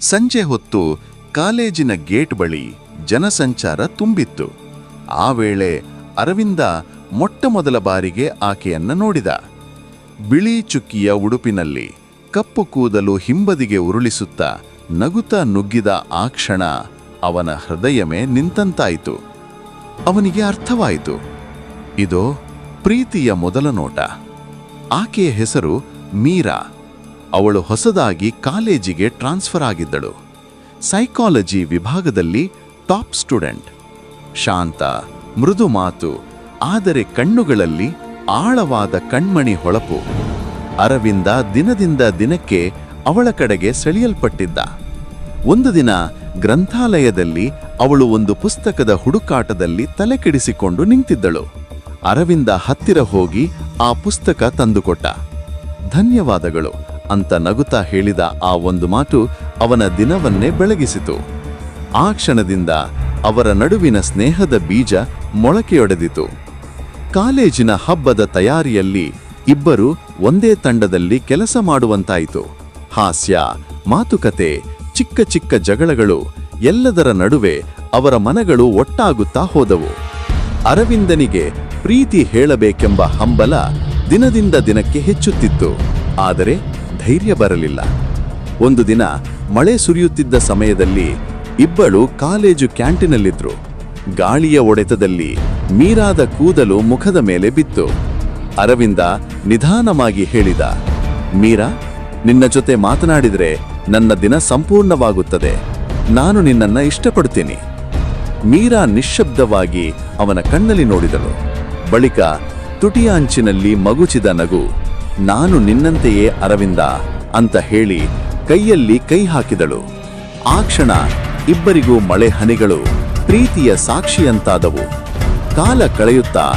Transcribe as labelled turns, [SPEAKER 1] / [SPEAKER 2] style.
[SPEAKER 1] ಸಂಜೆ ಹೊತ್ತು ಕಾಲೇಜಿನ ಗೇಟ್ ಬಳಿ ಜನಸಂಚಾರ ತುಂಬಿತ್ತು. ಆ ವೇಳೆ ಅರವಿಂದ ಮೊಟ್ಟಮೊದಲ ಬಾರಿಗೆ ಆಕೆಯನ್ನ ನೋಡಿದ. ಬಿಳಿ ಚುಕ್ಕಿಯ ಉಡುಪಿನಲ್ಲಿ ಕಪ್ಪು ಕೂದಲು ಹಿಂಬದಿಗೆ ಉರುಳಿಸುತ್ತಾ ನಗುತ್ತಾ ನುಗ್ಗಿದ ಆ ಕ್ಷಣ ಅವನ ಹೃದಯಮೇ ನಿಂತಂತಾಯಿತು. ಅವನಿಗೆ ಅರ್ಥವಾಯಿತು. ಇದು, ಪ್ರೀತಿಯ ಮೊದಲ ನೋಟ. ಆಕೆಯ ಹೆಸರು ಮೀರಾ. ಅವಳು ಹೊಸದಾಗಿ ಕಾಲೇಜಿಗೆ ಟ್ರಾನ್ಸ್ಫರ್ ಆಗಿದ್ದಳು. ಸೈಕಾಲಜಿ ವಿಭಾಗದಲ್ಲಿ ಟಾಪ್ ಸ್ಟೂಡೆಂಟ್. ಶಾಂತ, ಮೃದು ಮಾತು, ಆದರೆ ಕಣ್ಣುಗಳಲ್ಲಿ ಆಳವಾದ ಕಣ್ಮಣಿ ಹೊಳಪು. ಅರವಿಂದ ದಿನದಿಂದ ದಿನಕ್ಕೆ ಅವಳ ಕಡೆಗೆ ಸೆಳೆಯಲ್ಪಟ್ಟಿದ್ದ. ಒಂದು ದಿನ ಗ್ರಂಥಾಲಯದಲ್ಲಿ ಅವಳು ಒಂದು ಪುಸ್ತಕದ ಹುಡುಕಾಟದಲ್ಲಿ ತಲೆಕೆಡಿಸಿಕೊಂಡು ನಿಂತಿದ್ದಳು. ಅರವಿಂದ ಹತ್ತಿರ ಹೋಗಿ ಆ ಪುಸ್ತಕ ತಂದುಕೊಟ್ಟ. ಧನ್ಯವಾದಗಳು. ಅಂತ ನಗುತ್ತಾ ಹೇಳಿದ ಆ ಒಂದು ಮಾತು ಅವನ ದಿನವನ್ನೇ ಬೆಳಗಿಸಿತು. ಆ ಕ್ಷಣದಿಂದ ಅವರ ನಡುವಿನ ಸ್ನೇಹದ ಬೀಜ ಮೊಳಕೆಯೊಡೆದಿತು. ಕಾಲೇಜಿನ ಹಬ್ಬದ ತಯಾರಿಯಲ್ಲಿ ಇಬ್ಬರು ಒಂದೇ ತಂಡದಲ್ಲಿ ಕೆಲಸ ಮಾಡುವಂತಾಯಿತು. ಹಾಸ್ಯ, ಮಾತುಕತೆ, ಚಿಕ್ಕ ಚಿಕ್ಕ ಜಗಳಗಳು ಎಲ್ಲದರ ನಡುವೆ ಅವರ ಮನಗಳು ಒಟ್ಟಾಗುತ್ತಾ ಹೋದವು. ಅರವಿಂದನಿಗೆ ಪ್ರೀತಿ ಹೇಳಬೇಕೆಂಬ ಹಂಬಲ ದಿನದಿಂದ ದಿನಕ್ಕೆ ಹೆಚ್ಚುತ್ತಿತ್ತು. ಆದರೆ ಧೈರ್ಯ ಬರಲಿಲ್ಲ. ಒಂದು ದಿನ ಮಳೆ ಸುರಿಯುತ್ತಿದ್ದ ಸಮಯದಲ್ಲಿ ಇಬ್ಬಳು ಕಾಲೇಜು ಕ್ಯಾಂಟೀನಲ್ಲಿದ್ರು. ಗಾಳಿಯ ಒಡೆತದಲ್ಲಿ ಮೀರಾದ ಕೂದಲು ಮುಖದ ಮೇಲೆ ಬಿತ್ತು. ಅರವಿಂದ ನಿಧಾನವಾಗಿ ಹೇಳಿದ, ಮೀರಾ, ನಿನ್ನ ಜೊತೆ ಮಾತನಾಡಿದರೆ ನನ್ನ ದಿನ ಸಂಪೂರ್ಣವಾಗುತ್ತದೆ. ನಾನು ನಿನ್ನನ್ನ ಇಷ್ಟಪಡ್ತೀನಿ. ಮೀರಾ ನಿಶ್ಶಬ್ದವಾಗಿ ಅವನ ಕಣ್ಣಲ್ಲಿ ನೋಡಿದಳು. ಬಳಿಕ ತುಟಿಯ ಅಂಚಿನಲ್ಲಿ ಮಗುಚಿದ ನಗು ನಾನು ನಿನ್ನಂತೆಯೇ ಅರವಿಂದ ಅಂತ ಹೇಳಿ ಕೈಯಲ್ಲಿ ಕೈ ಹಾಕಿದಳು. ಆ ಕ್ಷಣ ಇಬ್ಬರಿಗೂ ಮಳೆ ಹನಿಗಳು ಪ್ರೀತಿಯ ಸಾಕ್ಷಿಯಂತಾದವು. ಕಾಲ ಕಳೆಯುತ್ತಾ